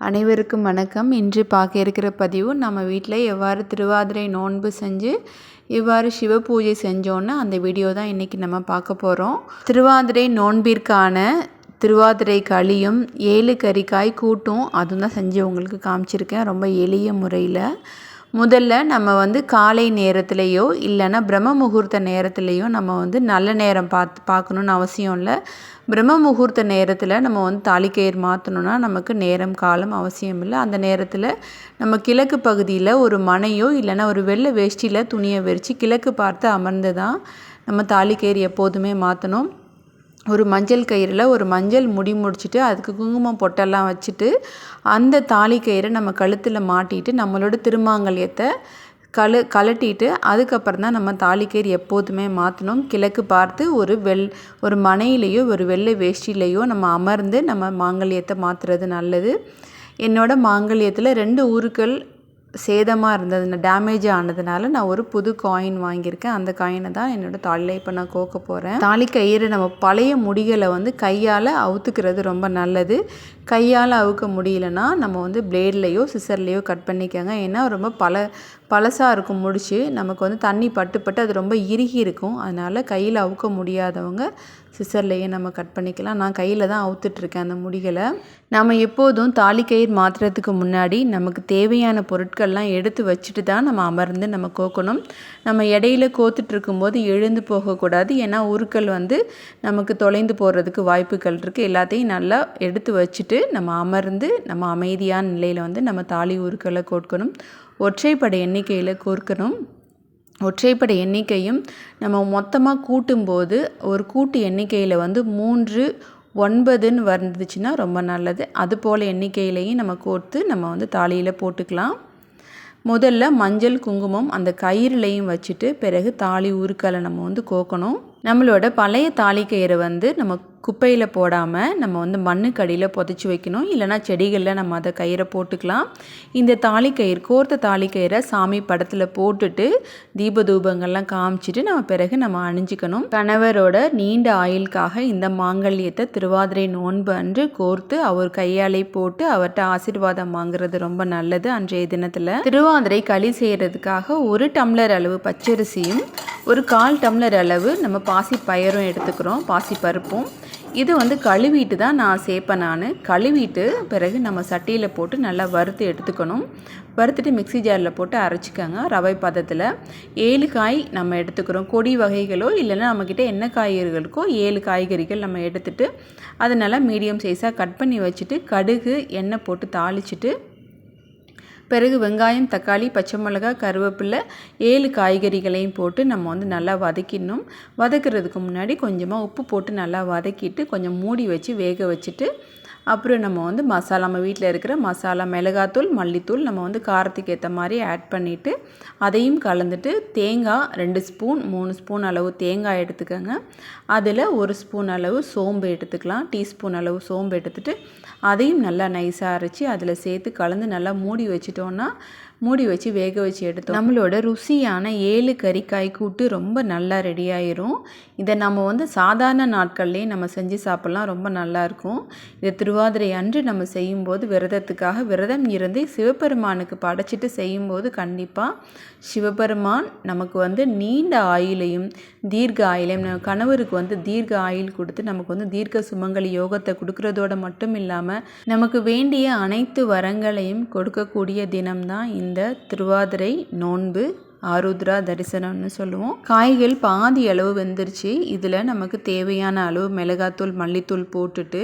அனைவருக்கும் வணக்கம். இன்று பார்க்க இருக்கிற பதிவு நம்ம வீட்டில் எவ்வாறு திருவாதிரை நோன்பு செஞ்சு எவ்வாறு சிவ பூஜை செஞ்சோன்னு அந்த வீடியோ தான் இன்றைக்கி நம்ம பார்க்க போகிறோம் திருவாதிரை நோன்பிற்கான திருவாதிரை களியும் ஏழு கறிக்காய் கூட்டும் அதுவும் தான் செஞ்சு உங்களுக்கு காமிச்சிருக்கேன். ரொம்ப எளிய முறையில். முதல்ல நம்ம வந்து காலை நேரத்துலேயோ இல்லைன்னா பிரம்ம முகூர்த்த நேரத்துலேயோ நம்ம வந்து நல்ல நேரம் பார்த்து பார்க்கணுன்னு அவசியம் இல்லை. பிரம்ம முகூர்த்த நேரத்தில் நம்ம வந்து தாலிக்கயிறு மாற்றணுன்னா நமக்கு நேரம் காலம் அவசியம் இல்லை. அந்த நேரத்தில் நம்ம கிழக்கு பகுதியில் ஒரு மனையோ இல்லைன்னா ஒரு வெள்ளை வேஷ்டியில் துணியை விரித்து கிழக்கு பார்த்து அமர்ந்து தான் நம்ம தாலிக்கயிறு எப்போதுமே மாற்றணும் ஒரு மஞ்சள் கயிறில் ஒரு மஞ்சள் முடி முடிச்சுட்டு அதுக்கு குங்குமம் பொட்டெல்லாம் வச்சுட்டு அந்த தாலி கயிறை நம்ம கழுத்தில் மாட்டிட்டு நம்மளோட திருமாங்கல்யத்தை கழு கலட்டிட்டு அதுக்கப்புறம் தான் நம்ம தாலிக்கயிறு எப்போதுமே மாற்றணும் கிழக்கு பார்த்து ஒரு வெள் ஒரு மனையிலேயோ ஒரு வெள்ளை வேஷ்டிலையோ நம்ம அமர்ந்து நம்ம மாங்கல்யத்தை மாற்றுறது நல்லது. என்னோடய மாங்கல்யத்தில் ரெண்டு ஊருக்கள் சேதமாக இருந்தது டேமேஜ் ஆனதுனால நான் ஒரு புது காயின் வாங்கியிருக்கேன். அந்த காயினை தான் என்னோடய தாலியில் இப்போ நான் கோக்க போகிறேன் தாலி கயிறு நம்ம பழைய முடிகளை வந்து கையால் அவுத்துக்கிறது ரொம்ப நல்லது. கையால் அவுக்க முடியலன்னா நம்ம வந்து பிளேட்லேயோ சிசர்லேயோ கட் பண்ணிக்கோங்க. ஏன்னா ரொம்ப பல பழசாக இருக்கும் முடிச்சு நமக்கு வந்து தண்ணி பட்டு பட்டு அது ரொம்ப இறுகி இருக்கும். அதனால் கையில் அவுக்க முடியாதவங்க சிசர்லேயே நம்ம கட் பண்ணிக்கலாம். நான் கையில் தான் அவுத்துட்ருக்கேன் அந்த முடிகளை. நம்ம எப்போதும் தாலிக்கயிறு மாற்றுறதுக்கு முன்னாடி நமக்கு தேவையான பொருட்கள்லாம் எடுத்து வச்சுட்டு தான் நம்ம அமர்ந்து நம்ம கோக்கணும். நம்ம இடையில கோத்துட்டு எழுந்து போகக்கூடாது. ஏன்னா உருக்கள் வந்து நமக்கு தொலைந்து போகிறதுக்கு வாய்ப்புகள் இருக்குது எல்லாத்தையும் நல்லா எடுத்து வச்சுட்டு நம்ம அமர்ந்து நம்ம அமைதியான நிலையில் வந்து நம்ம தாலி உருக்களை கோர்க்கணும் ஒற்றைப்படை எண்ணிக்கையில் கோர்க்கணும். ஒற்றைப்படை எண்ணிக்கையும் நம்ம மொத்தமாக கூட்டும்போது ஒரு கூட்டு எண்ணிக்கையில் வந்து மூன்று ஒன்பதுன்னு வந்துச்சுன்னா ரொம்ப நல்லது. அது போல் எண்ணிக்கையிலையும் நம்ம கோர்த்து நம்ம வந்து தாலியில் போட்டுக்கலாம். முதல்ல மஞ்சள் குங்குமம் அந்த கயிறுலையும் வச்சுட்டு பிறகு தாலி உருக்களை நம்ம வந்து கோக்கணும். நம்மளோட பழைய தாலி கயிறை வந்து நம்ம குப்பையில் போடாமல் நம்ம வந்து மண்ணுக்கடியில் புதைச்சி வைக்கணும். இல்லைனா செடிகளில் நம்ம அதை கயிறை போட்டுக்கலாம். இந்த தாலி கயிறு கோர்த்த தாலி கயிறை சாமி படத்தில் போட்டுட்டு தீப தூபங்கள்லாம் காமிச்சிட்டு நம்ம பிறகு நம்ம அணிஞ்சிக்கணும். கணவரோட நீண்ட ஆயுளுக்காக இந்த மாங்கல்யத்தை திருவாதிரை நோன்பு அன்று கோர்த்து அவர் கையாலே போட்டு அவர்கிட்ட ஆசீர்வாதம் வாங்குறது ரொம்ப நல்லது அன்றைய தினத்தில். திருவாதிரை களி செய்கிறதுக்காக ஒரு டம்ளர் அளவு பச்சரிசியும் ஒரு கால் டம்ளர் அளவு நம்ம பாசி பயரும் எடுத்துக்கிறோம் பாசி பருப்பும். இது வந்து கழுவிட்டு தான் நான் சேர்ப்பேன் நான். கழுவிட்டு பிறகு நம்ம சட்டியில் போட்டு நல்லா வறுத்து எடுத்துக்கணும். வறுத்துட்டு மிக்சி ஜாரில் போட்டு அரைச்சிக்கோங்க ரவை பதத்தில். ஏழு காய் நம்ம எடுத்துக்கிறோம். கொடி வகைகளோ இல்லைன்னா நம்மக்கிட்ட என்ன காய்கறிகளுக்கோ ஏழு காய்கறிகள் நம்ம எடுத்துகிட்டு அதை நல்லா மீடியம் சைஸாக கட் பண்ணி வச்சுட்டு கடுகு எண்ணெய் போட்டு தாளிச்சிட்டு பிறகு வெங்காயம் தக்காளி பச்சை மிளகா கருவேப்பிலை ஏழு காய்கறிகளையும் போட்டு நம்ம வந்து நல்லா வதக்கிடணும். வதக்கிறதுக்கு முன்னாடி கொஞ்சமாக உப்பு போட்டு நல்லா வதக்கிட்டு கொஞ்சம் மூடி வச்சு வேக வச்சுட்டு அப்புறம் நம்ம வந்து மசாலா நம்ம வீட்டில் இருக்கிற மசாலா மிளகாத்தூள் மல்லித்தூள் நம்ம வந்து காரத்துக்கு ஏற்ற மாதிரி ஆட் பண்ணிவிட்டு அதையும் கலந்துட்டு தேங்காய் ரெண்டு ஸ்பூன் மூணு ஸ்பூன் அளவு தேங்காய் எடுத்துக்கோங்க. அதில் ஒரு ஸ்பூன் அளவு சோம்பு எடுத்துக்கலாம் டீஸ்பூன் அளவு சோம்பு எடுத்துகிட்டு அதையும் நல்லா நைஸாக அரைச்சி அதில் சேர்த்து கலந்து நல்லா மூடி வச்சிட்டோன்னா மூடி வச்சு வேக வச்சு எடுத்தோம். நம்மளோட ருசியான ஏழு கறிக்காய் கூட்டு ரொம்ப நல்லா ரெடி ஆயிரும். இதை நம்ம வந்து சாதாரண நாட்கள்லேயே நம்ம செஞ்சு சாப்பிட்லாம் ரொம்ப நல்லாயிருக்கும் இதை திருவாதிரை அன்று நம்ம செய்யும்போது விரதத்துக்காக விரதம் இருந்து சிவபெருமானுக்கு படைச்சிட்டு செய்யும்போது கண்டிப்பாக சிவபெருமான் நமக்கு வந்து நீண்ட ஆயுளையும் தீர்க்க ஆயுளையும் நம்ம கணவருக்கு வந்து தீர்க்க ஆயில் கொடுத்து நமக்கு வந்து தீர்க்க சுமங்கலி யோகத்தை கொடுக்கறதோட மட்டும் இல்லாமல் நமக்கு வேண்டிய அனைத்து வரங்களையும் கொடுக்கக்கூடிய தினம்தான் இந்த திருவாதிரை நோன்பு ஆருத்ரா தரிசனம்னு சொல்லுவோம். காய்கள் பாதி அளவு வெந்துருச்சு. இதில் நமக்கு தேவையான அளவு மிளகாத்தூள் மல்லித்தூள் போட்டுட்டு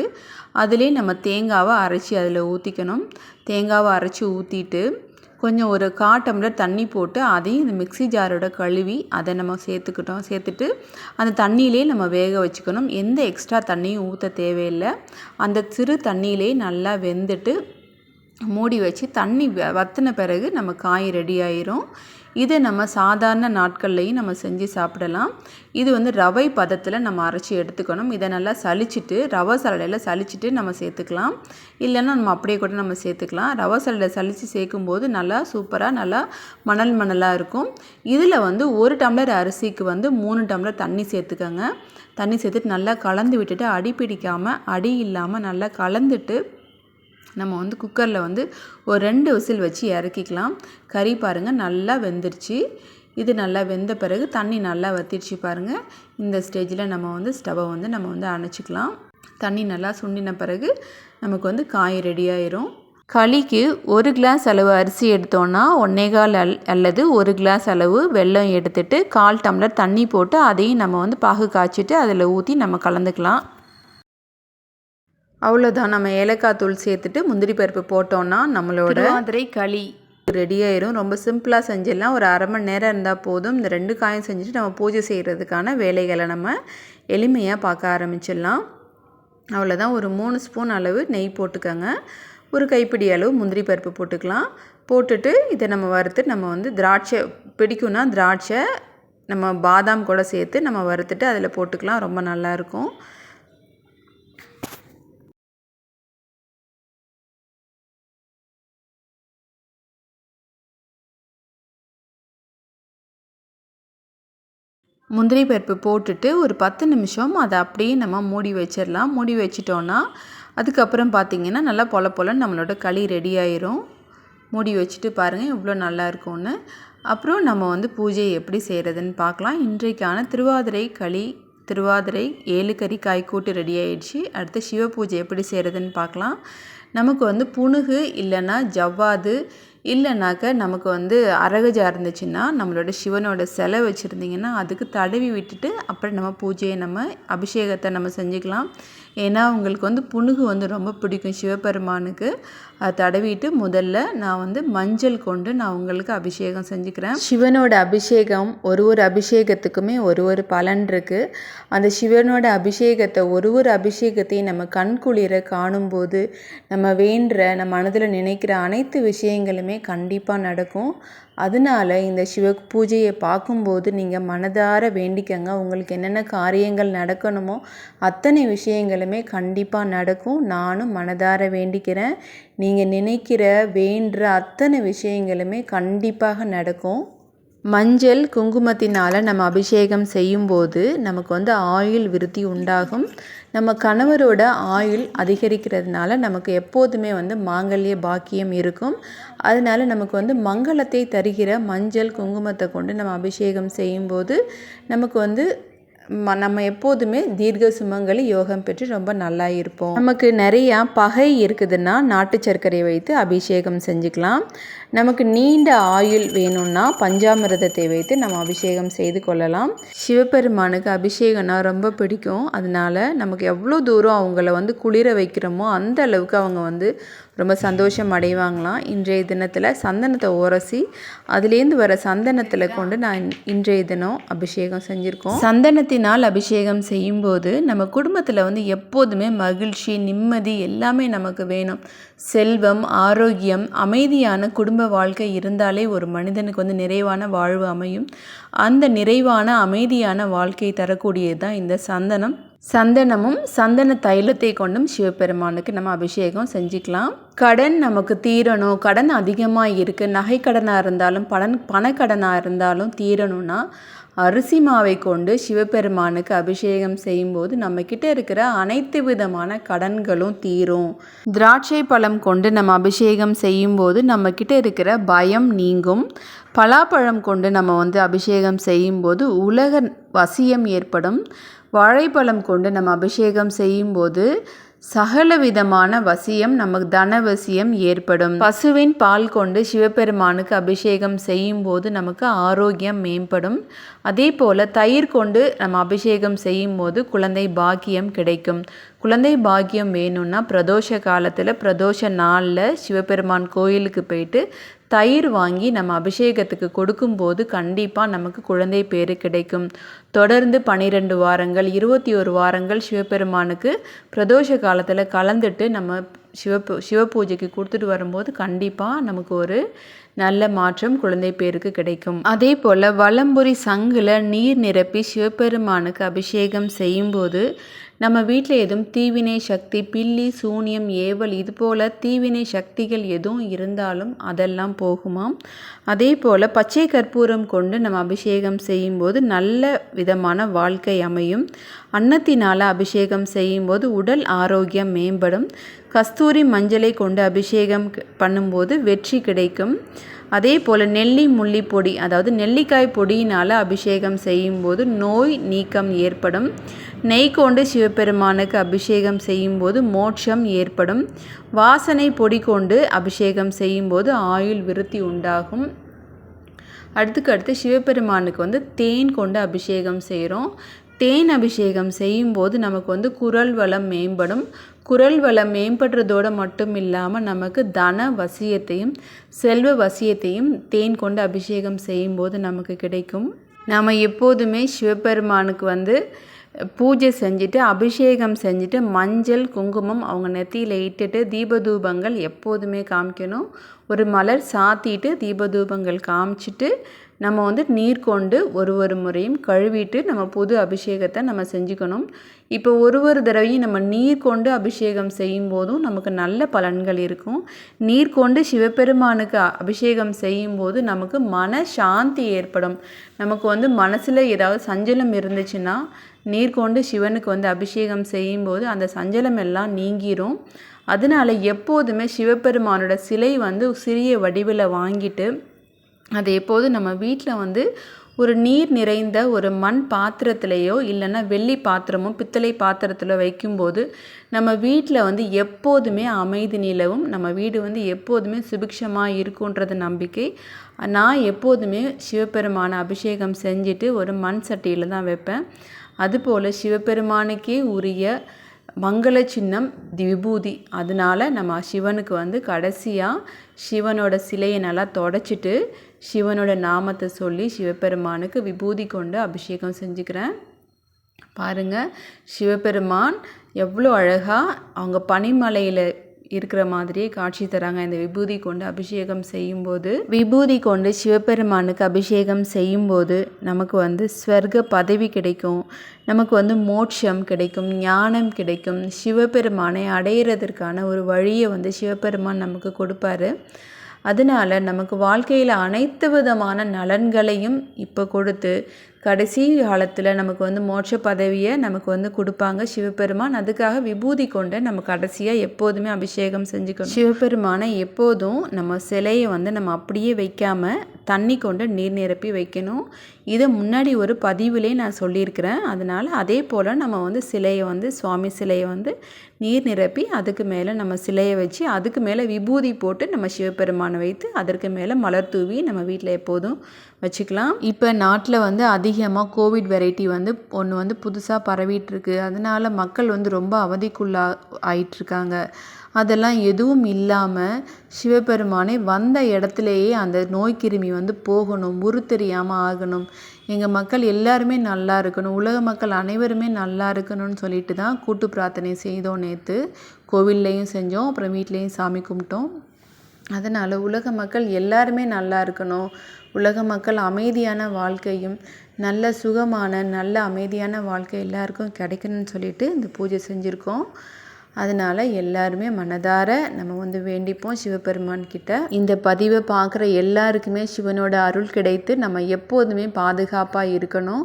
அதிலே நம்ம தேங்காவை அரைச்சி அதில் ஊற்றிக்கணும் தேங்காவை அரைச்சி ஊற்றிட்டு கொஞ்சம் ஒரு கா டம்ளர் தண்ணி போட்டு அதையும் இந்த மிக்சி ஜாரோட கழுவி அதை நம்ம சேர்த்துக்கிட்டோம். சேர்த்துட்டு அந்த தண்ணியிலே நம்ம வேக வச்சுக்கணும். எந்த எக்ஸ்ட்ரா தண்ணியும் ஊற்ற தேவையில்லை. அந்த சிறு தண்ணியிலே நல்லா வெந்துட்டு மூடி வச்சு தண்ணி வத்தின பிறகு நம்ம காய் ரெடி ஆயிரும். இதை நம்ம சாதாரண நாட்கள்லையும் நம்ம செஞ்சு சாப்பிடலாம். இது வந்து ரவை பதத்தில் நம்ம அரைச்சி எடுத்துக்கணும். இதை நல்லா சளிச்சிட்டு ரவை சலடையில் சளிச்சிட்டு நம்ம சேர்த்துக்கலாம். இல்லைன்னா நம்ம அப்படியே கூட நம்ம சேர்த்துக்கலாம். ரவை சலடை சளிச்சு சேர்க்கும்போது நல்லா சூப்பராக நல்லா மணல் மணலாக இருக்கும். இதில் வந்து ஒரு டம்ளர் அரிசிக்கு வந்து மூணு டம்ளர் தண்ணி சேர்த்துக்கோங்க. தண்ணி சேர்த்துட்டு நல்லா கலந்து விட்டுட்டு அடி பிடிக்காமல் அடி இல்லாமல் நல்லா கலந்துட்டு நம்ம வந்து குக்கரில் வந்து ஒரு ரெண்டு விசில் வச்சு இறக்கிக்கலாம். கறி பாருங்கள் நல்லா வெந்துருச்சு. இது நல்லா வெந்த பிறகு தண்ணி நல்லா வத்திடுச்சு பாருங்கள் இந்த ஸ்டேஜில் நம்ம வந்து ஸ்டவ்வை வந்து நம்ம வந்து அணைச்சிக்கலாம். தண்ணி நல்லா சுண்டின பிறகு நமக்கு வந்து காய் ரெடி ஆயிரும். களிக்கு ஒரு கிளாஸ் அளவு அரிசி எடுத்தோன்னா ஒன்னேகால் அல் அல்லது ஒரு கிளாஸ் அளவு வெல்லம் எடுத்துட்டு கால் டம்ளர் தண்ணி போட்டு அதையும் நம்ம வந்து பாகு காய்ச்சிட்டு அதில் ஊற்றி நம்ம கலந்துக்கலாம். அவ்வளோதான் நம்ம ஏலக்காய் தூள் சேர்த்துட்டு முந்திரி பருப்பு போட்டோன்னா நம்மளோட திருவாதிரை களி. ரெடி ஆயிரும் ரொம்ப சிம்பிளாக செஞ்சிடலாம். ஒரு அரை மணி நேரம் இருந்தால் போதும். இந்த ரெண்டு காயும் செஞ்சுட்டு நம்ம பூஜை செய்கிறதுக்கான வேலைகளை நம்ம எளிமையாக பார்க்க ஆரம்பிச்சிடலாம். அவ்வளோதான் ஒரு மூணு ஸ்பூன் அளவு நெய் போட்டுக்கோங்க. ஒரு கைப்பிடி அளவு முந்திரி பருப்பு போட்டுக்கலாம். போட்டுட்டு இதை நம்ம வறுத்து நம்ம வந்து திராட்சை பிடிக்கும்னா திராட்சை நம்ம பாதாம் கூட சேர்த்து நம்ம வறுத்துட்டு அதில் போட்டுக்கலாம். ரொம்ப நல்லாயிருக்கும் முந்திரி பருப்பு போட்டுட்டு ஒரு பத்து நிமிஷம் அதை அப்படியே நம்ம மூடி வச்சிடலாம். மூடி வச்சிட்டோன்னா அதுக்கப்புறம் பார்த்திங்கன்னா நல்லா பொல பொலன்னு நம்மளோட களி ரெடி ஆயிரும். மூடி வச்சுட்டு பாருங்கள் இவ்வளோ நல்லா இருக்கும்னு. அப்புறம் நம்ம வந்து பூஜையை எப்படி செய்கிறதுன்னு பார்க்கலாம். இன்றைக்கான திருவாதிரை களி திருவாதிரை ஏழு கறி காய் கூட்டு ரெடி ஆயிடுச்சு. அடுத்து சிவ பூஜை எப்படி செய்கிறதுன்னு பார்க்கலாம். நமக்கு வந்து புணுகு இல்லைன்னா ஜவ்வாது இல்லைனாக்க நமக்கு வந்து அரகஜா இருந்துச்சுன்னா நம்மளோட சிவனோட சிலை வச்சுருந்திங்கன்னா அதுக்கு தடவி விட்டுட்டு அப்புறம் நம்ம பூஜையை நம்ம அபிஷேகத்தை நம்ம செஞ்சுக்கலாம். ஏன்னா அவங்களுக்கு வந்து புணுகு வந்து ரொம்ப பிடிக்கும் சிவபெருமானுக்கு. அதை தடவிட்டு முதல்ல நான் வந்து மஞ்சள் கொண்டு நான் உங்களுக்கு அபிஷேகம் செஞ்சுக்கிறேன். சிவனோட அபிஷேகம் ஒரு ஒரு அபிஷேகத்துக்குமே ஒரு ஒரு பலன் இருக்குது அந்த சிவனோட அபிஷேகத்தை ஒரு ஒரு அபிஷேகத்தையும் நம்ம கண்குளிர காணும்போது நம்ம வேண்டுற நம்ம மனதில் நினைக்கிற அனைத்து விஷயங்களுமே கண்டிப்பாக நடக்கும். அதனால இந்த சிவ பூஜையை பார்க்கும்போது நீங்கள் மனதார வேண்டிக்கங்க. உங்களுக்கு என்னென்ன காரியங்கள் நடக்கணுமோ அத்தனை விஷயங்களுமே கண்டிப்பாக நடக்கும். நானும் மனதார வேண்டிக்கிறேன். நீங்கள் நினைக்கிற வேண்டுற அத்தனை விஷயங்களுமே கண்டிப்பாக நடக்கும். மஞ்சள் குங்குமத்தினால் நம்ம அபிஷேகம் செய்யும்போது நமக்கு வந்து ஆயுள் விருத்தி உண்டாகும். நம்ம கணவரோட ஆயுள் அதிகரிக்கிறதுனால நமக்கு எப்போதுமே வந்து மாங்கல்ய பாக்கியம் இருக்கும். அதனால நமக்கு வந்து மங்களத்தை தருகிற மஞ்சள் குங்குமத்தை கொண்டு நம்ம அபிஷேகம் செய்யும்போது நமக்கு வந்து ம நம்ம எப்போதுமே தீர்க்க சுமங்கலி யோகம் பெற்று ரொம்ப நல்லா இருப்போம். நமக்கு நிறையா பகை இருக்குதுன்னா நாட்டு சர்க்கரை வைத்து அபிஷேகம் செஞ்சுக்கலாம். நமக்கு நீண்ட ஆயுள் வேணும்னா பஞ்சாமிரதத்தை வைத்து நம்ம அபிஷேகம் செய்து கொள்ளலாம். சிவபெருமானுக்கு அபிஷேகம்னா ரொம்ப பிடிக்கும். அதனால நமக்கு எவ்வளோ தூரம் அவங்கள வந்து குளிர வைக்கிறோமோ அந்த அளவுக்கு அவங்க வந்து ரொம்ப சந்தோஷம் அடைவாங்களாம். இன்றைய தினத்தில் சந்தனத்தை உரசி அதுலேருந்து வர சந்தனத்தில் கொண்டு நான் இன்றைய தினம் அபிஷேகம் செஞ்சுருக்கோம். சந்தனத்தினால் அபிஷேகம் செய்யும்போது நம்ம குடும்பத்தில் வந்து எப்போதுமே மகிழ்ச்சி நிம்மதி எல்லாமே நமக்கு வேணும். செல்வம் ஆரோக்கியம் அமைதியான குடும்ப வாழ்க்கை இருந்தாலே ஒரு மனிதனுக்கு வந்து நிறைவான வாழ்வு அமையும். அந்த நிறைவான அமைதியான வாழ்க்கையை தரக்கூடியது தான் இந்த சந்தனம். சந்தனமும் சந்தன தைலத்தை கொண்டும் சிவபெருமானுக்கு நம்ம அபிஷேகம் செஞ்சுக்கலாம். கடன் நமக்கு தீரணும் கடன் அதிகமாக இருக்குது நகைக்கடனாக இருந்தாலும் பணன் பணக்கடனாக இருந்தாலும் தீரணும்னா அரிசி மாவை கொண்டு சிவபெருமானுக்கு அபிஷேகம் செய்யும்போது நம்மக்கிட்ட இருக்கிற அனைத்து விதமான கடன்களும் தீரும். திராட்சை பழம் கொண்டு நம்ம அபிஷேகம் செய்யும்போது நம்மக்கிட்ட இருக்கிற பயம் நீங்கும். பலாப்பழம் கொண்டு நம்ம வந்து அபிஷேகம் செய்யும்போது உலக வசியம் ஏற்படும். வாழைப்பழம் கொண்டு நம்ம அபிஷேகம் செய்யும்போது சகல விதமான வசியம் நமக்கு தனவசியம் ஏற்படும். பசுவின் பால் கொண்டு சிவபெருமானுக்கு அபிஷேகம் செய்யும் போது நமக்கு ஆரோக்கியம் மேம்படும். அதே போல் தயிர் கொண்டு நம்ம அபிஷேகம் செய்யும் போது குழந்தை பாக்கியம் கிடைக்கும். குழந்தை பாக்கியம் வேணும்னா பிரதோஷ காலத்தில் பிரதோஷ நாளில் சிவபெருமான் கோயிலுக்கு போயிட்டு தயிர் வாங்கி நம்ம அபிஷேகத்துக்கு கொடுக்கும்போது கண்டிப்பாக நமக்கு குழந்தை பேர் கிடைக்கும். தொடர்ந்து பன்னிரெண்டு வாரங்கள் இருபத்தி ஒரு வாரங்கள் சிவபெருமானுக்கு பிரதோஷ காலத்தில் கலந்துட்டு நம்ம சிவ சிவ பூஜைக்கு கொடுத்துட்டு வரும்போது கண்டிப்பாக நமக்கு ஒரு நல்ல மாற்றம் குழந்தை பேருக்கு கிடைக்கும். அதே போல் வலம்புரி சங்கில் நீர் நிரப்பி சிவபெருமானுக்கு அபிஷேகம் செய்யும்போது நம்ம வீட்டில் எதுவும் தீவினை சக்தி பில்லி சூனியம் ஏவல் இது போல் தீவினை சக்திகள் எதுவும் இருந்தாலும் அதெல்லாம் போகுமாம். அதே போல் பச்சை கற்பூரம் கொண்டு நம்ம அபிஷேகம் செய்யும்போது நல்ல விதமான வாழ்க்கை அமையும். அன்னத்தினால் அபிஷேகம் செய்யும்போது உடல் ஆரோக்கியம் மேம்படும். கஸ்தூரி மஞ்சளை கொண்டு அபிஷேகம் பண்ணும்போது வெற்றி கிடைக்கும். அதே போல் நெல்லி முள்ளி பொடி அதாவது நெல்லிக்காய் பொடியினால் அபிஷேகம் செய்யும்போது நோய் நீக்கம் ஏற்படும். நெய் கொண்டு சிவபெருமானுக்கு அபிஷேகம் செய்யும்போது மோட்சம் ஏற்படும். வாசனை பொடி கொண்டு அபிஷேகம் செய்யும்போது ஆயுள் விருத்தி உண்டாகும். அடுத்துக்கடுத்து சிவபெருமானுக்கு வந்து தேன் கொண்டு அபிஷேகம் செய்கிறோம். தேன் அபிஷேகம் செய்யும்போது நமக்கு வந்து குரல் வளம் மேம்படும். குரல் வளம் மேம்படுறதோடு மட்டும் இல்லாமல் நமக்கு தன வசியத்தையும் செல்வ வசியத்தையும் தேன் கொண்டு அபிஷேகம் செய்யும்போது நமக்கு கிடைக்கும். நாம் எப்போதுமே சிவபெருமானுக்கு வந்து பூஜை செஞ்சுட்டு அபிஷேகம் செஞ்சுட்டு மஞ்சள் குங்குமம் அவங்க நெத்தியில் இட்டுட்டு தீபதூபங்கள் எப்போதுமே காமிக்கணும். ஒரு மலர் சாத்திட்டு தீபதூபங்கள் காமிச்சிட்டு நம்ம வந்து நீர் கொண்டு ஒரு ஒரு முறையும் கழுவிட்டு நம்ம புது அபிஷேகத்தை நம்ம செஞ்சுக்கணும். இப்போ ஒரு ஒரு தடவையும் நம்ம நீர் கொண்டு அபிஷேகம் செய்யும் போதும் நமக்கு நல்ல பலன்கள் இருக்கும். நீர் கொண்டு சிவபெருமானுக்கு அபிஷேகம் செய்யும்போது நமக்கு மன சாந்தி ஏற்படும். நமக்கு வந்து மனசில் ஏதாவது சஞ்சலம் இருந்துச்சுன்னா நீர் கொண்டு சிவனுக்கு வந்து அபிஷேகம் செய்யும்போது அந்த சஞ்சலம் எல்லாம் நீங்கிரும். அதனால் எப்போதுமே சிவபெருமானோட சிலை வந்து சிறிய வடிவில் வாங்கிட்டு அது எப்போதும் நம்ம வீட்டில் வந்து ஒரு நீர் நிறைந்த ஒரு மண் பாத்திரத்திலேயோ இல்லைன்னா வெள்ளி பாத்திரமோ பித்தளை பாத்திரத்தில் வைக்கும்போது நம்ம வீட்டில் வந்து எப்போதுமே அமைதி நிலவும். நம்ம வீடு வந்து எப்போதுமே சுபிக்ஷமாக இருக்குன்றது நம்பிக்கை. நான் எப்போதுமே சிவபெருமான அபிஷேகம் செஞ்சுட்டு ஒரு மண் சட்டியில் தான் வைப்பேன். அதுபோல் சிவபெருமானுக்கே உரிய மங்கள சின்னம் விபூதி அதனால் நம்ம சிவனுக்கு வந்து கடைசியாக சிவனோட சிலையை நல்லா தொடச்சிட்டு சிவனோட நாமத்தை சொல்லி சிவபெருமானுக்கு விபூதி கொண்டு அபிஷேகம் செஞ்சுக்கிறேன். பாருங்கள் சிவபெருமான் எவ்வளோ அழகாக அவங்க பனிமலையில் இருக்கிற மாதிரியே காட்சி தராங்க. இந்த விபூதி கொண்டு அபிஷேகம் செய்யும்போது விபூதி கொண்டு சிவபெருமானுக்கு அபிஷேகம் செய்யும்போது நமக்கு வந்து ஸ்வர்க பதவி கிடைக்கும். நமக்கு வந்து மோட்சம் கிடைக்கும் ஞானம் கிடைக்கும். சிவபெருமானை அடையிறதற்கான ஒரு வழியை வந்து சிவபெருமான் நமக்கு கொடுப்பாரு. அதனால் நமக்கு வாழ்க்கையில் அனைத்து விதமான நலன்களையும் இப்போ கொடுத்து கடைசி காலத்தில் நமக்கு வந்து மோட்ச பதவியை நமக்கு வந்து கொடுப்பாங்க சிவபெருமான். அதுக்காக விபூதி கொண்டு நம்ம கடைசியாக எப்போதுமே அபிஷேகம் செஞ்சுக்கணும். சிவபெருமானை எப்போதும் நம்ம சிலையை வந்து நம்ம அப்படியே வைக்காமல் தண்ணி கொண்டு நீர் நிரப்பி வைக்கணும். இதை முன்னாடி ஒரு பதிவிலே நான் சொல்லியிருக்கிறேன். அதனால் அதே போல் நம்ம வந்து சிலையை வந்து சுவாமி சிலையை வந்து நீர் நிரப்பி அதுக்கு மேலே நம்ம சிலையை வச்சு அதுக்கு மேலே விபூதி போட்டு நம்ம சிவபெருமானை வைத்து அதற்கு மேலே மலர் தூவி நம்ம வீட்டில் எப்போதும் வச்சுக்கலாம். இப்போ நாட்டில் வந்து அதிகமாக கோவிட் வெரைட்டி வந்து ஒன்று வந்து புதுசாக பரவிட்டுருக்கு அதனால் மக்கள் வந்து ரொம்ப அவதிக்குள்ளா ஆயிட்டுருக்காங்க அதெல்லாம் எதுவும் இல்லாமல் சிவபெருமானை வந்த இடத்துலையே அந்த நோய் கிருமி வந்து போகணும் உரு தெரியாமல் ஆகணும். எங்கள் மக்கள் எல்லாருமே நல்லா இருக்கணும் உலக மக்கள் அனைவருமே நல்லா இருக்கணும்னு சொல்லிட்டு தான் கூட்டு பிரார்த்தனை செய்தோம் நேற்று கோவில்லையும் செஞ்சோம் அப்புறம் வீட்லேயும் சாமி கும்பிட்டோம். அதனால் உலக மக்கள் எல்லாருமே நல்லா இருக்கணும். உலக மக்கள் அமைதியான வாழ்க்கையும் நல்ல சுகமான நல்ல அமைதியான வாழ்க்கை எல்லாருக்கும் கிடைக்கணும்னு சொல்லிட்டு இந்த பூஜை செஞ்சுருக்கோம். அதனால் எல்லாருமே மனதார நம்ம வந்து வேண்டிப்போம் சிவபெருமான் கிட்ட. இந்த பதிவை பார்க்குற எல்லாருக்குமே சிவனோட அருள் கிடைத்து நம்ம எப்போதுமே பாதுகாப்பாக இருக்கணும்.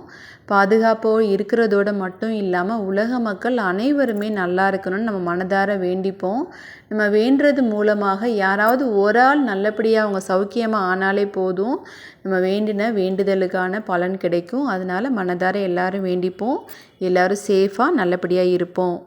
பாதுகாப்போடு இருக்கிறதோட மட்டும் இல்லாமல் உலக மக்கள் அனைவருமே நல்லா இருக்கணும்னு நம்ம மனதார வேண்டிப்போம். நம்ம வேண்டுறது மூலமாக யாராவது ஒரு ஆள் நல்லபடியாக அவங்க சௌக்கியமாக ஆனாலே போதும். நம்ம வேண்டின வேண்டுதலுக்கான பலன் கிடைக்கும். அதனால் மனதார எல்லாரும் வேண்டிப்போம். எல்லோரும் சேஃபாக நல்லபடியாக இருப்போம்.